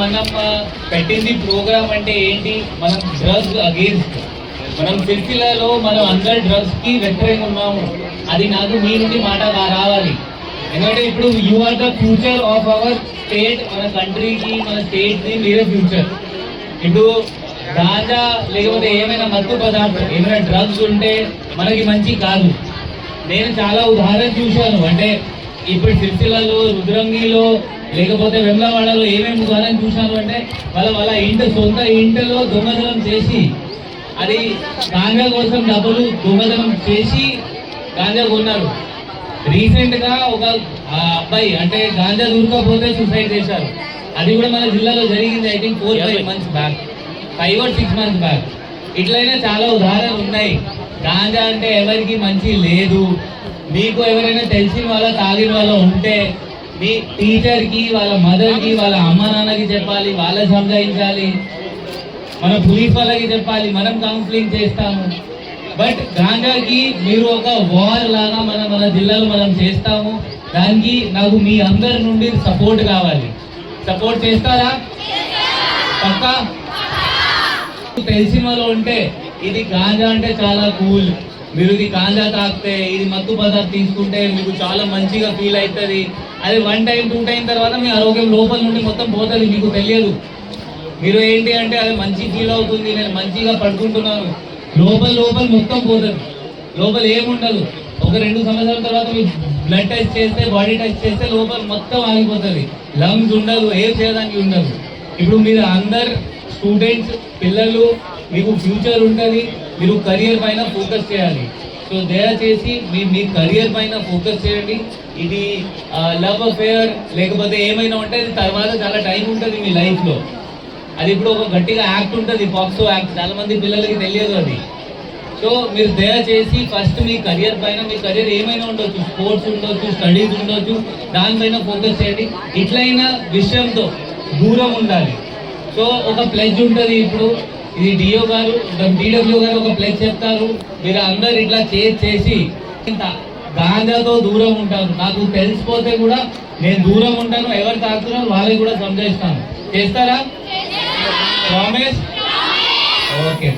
మనం పెట్టింది ప్రోగ్రామ్ అంటే ఏంటి? మనం డ్రగ్స్ అగేన్స్ట్ మనం సిరిసిల్లలో మనం అందరు డ్రగ్స్కి వ్యతిరేకంగా ఉన్నాము. అది నాకు మీ నుండి మాట రావాలి. ఎందుకంటే ఇప్పుడు you are the future of our state మన కంట్రీకి మన స్టేట్ ది మీరే ఫ్యూచర్ ఇప్పుడు గాంజా లేకపోతే ఏమైనా మత్తు పదార్థం ఏమైనా డ్రగ్స్ ఉంటే మనకి మంచి కాదు. నేను చాలా ఉదాహరణ చూశాను. అంటే ఇప్పుడు సిరిసిల్లలో రుద్రంగిలో లేకపోతే వెమ్లవాడలో ఏమేమి ద్వారా చూశాను అంటే వాళ్ళ వాళ్ళ ఇంటి సొంత ఇంటిలో దొంగతనం చేసి అది గాంజా కోసం డబ్బులు దొంగతనం చేసి గాంజా కొన్నారు. రీసెంట్గా ఒక అబ్బాయి అంటే గాంజా దొరకకపోతే సూసైడ్ చేశారు. అది కూడా మన జిల్లాలో జరిగింది I think four five months back five or six months back ఇట్లయినా చాలా ఉదాహరణలు ఉన్నాయి. గాంజా అంటే ఎవరికి మంచి లేదు. మీకు ఎవరైనా తెలిసిన వాళ్ళ తాగిన వాళ్ళ ఉంటే మీ టీచర్కి వాళ్ళ మదర్కి వాళ్ళ అమ్మ నాన్నకి చెప్పాలి వాళ్ళ సంజాయించాలి మన పోలీస్ వాళ్ళకి చెప్పాలి మనం కౌన్సిలింగ్ చేస్తాము. బట్ గాంజాకి మీరు ఒక వార్ లాగా మన మన జిల్లాలో మనం చేస్తాము. దానికి నాకు మీ అందరి నుండి సపోర్ట్ కావాలి. సపోర్ట్ చేస్తారా? పక్కా? తెలిసిన వాళ్ళు ఉంటే ఇది గాంజా అంటే చాలా కూల్ మీరు ఇది గాంజా తాగితే ఇది మత్తు పదార్థం తీసుకుంటే మీకు చాలా మంచిగా ఫీల్ అవుతుంది అది వన్ టైం టూ టైం తర్వాత మీ ఆరోగ్యం లోపల నుండి మొత్తం పోతుంది మీకు తెలియదు. మీరు ఏంటి అంటే అది మంచి ఫీల్ అవుతుంది నేను మంచిగా పడుకుంటున్నాను. లోపల లోపల మొత్తం పోతుంది. లోపల ఏముండదు. ఒక రెండు సంవత్సరాల తర్వాత మీరు బ్లడ్ టెస్ట్ చేస్తే బాడీ టెస్ట్ చేస్తే లోపల మొత్తం ఆగిపోతుంది. లంగ్స్ ఉండదు ఏం చేయడానికి ఉండదు. ఇప్పుడు మీరు అందరు స్టూడెంట్స్ పిల్లలు మీకు ఫ్యూచర్ ఉంటుంది. మీరు కెరియర్ పైన ఫోకస్ చేయాలి. సో దయచేసి మీ మీ కెరియర్ పైన ఫోకస్ చేయండి. ఇది లవ్ అఫేర్ లేకపోతే ఏమైనా ఉంటే అది తర్వాత చాలా టైం ఉంటుంది మీ లైఫ్లో అది ఇప్పుడు ఒక గట్టిగా యాక్ట్ ఉంటుంది బాక్సో యాక్ట్ చాలా మంది పిల్లలకి తెలియదు అది. సో మీరు దయచేసి ఫస్ట్ మీ కెరియర్ పైన మీ కెరియర్ ఏమైనా ఉండొచ్చు. స్పోర్ట్స్ ఉండొచ్చు స్టడీస్ ఉండొచ్చు. దానిపైన ఫోకస్ చేయండి. ఇట్లయినా విషయంతో దూరం ఉండాలి. సో ఒక ప్లెజ్ ఉంటుంది ఇప్పుడు. ఇది డిఓ గారు డిడబ్ల్యూ గారు ఒక ప్లెజ్ చెప్తారు. మీరు అందరు ఇట్లా చేసి చేసి ఇంత గాంజాతో దూరం ఉంటారు. నాకు తెలిసిపోతే కూడా నేను దూరం ఉంటాను ఎవరు తాకుతున్నారో వాళ్ళకి కూడా సంజయిస్తాను చేస్తారా? Promise okay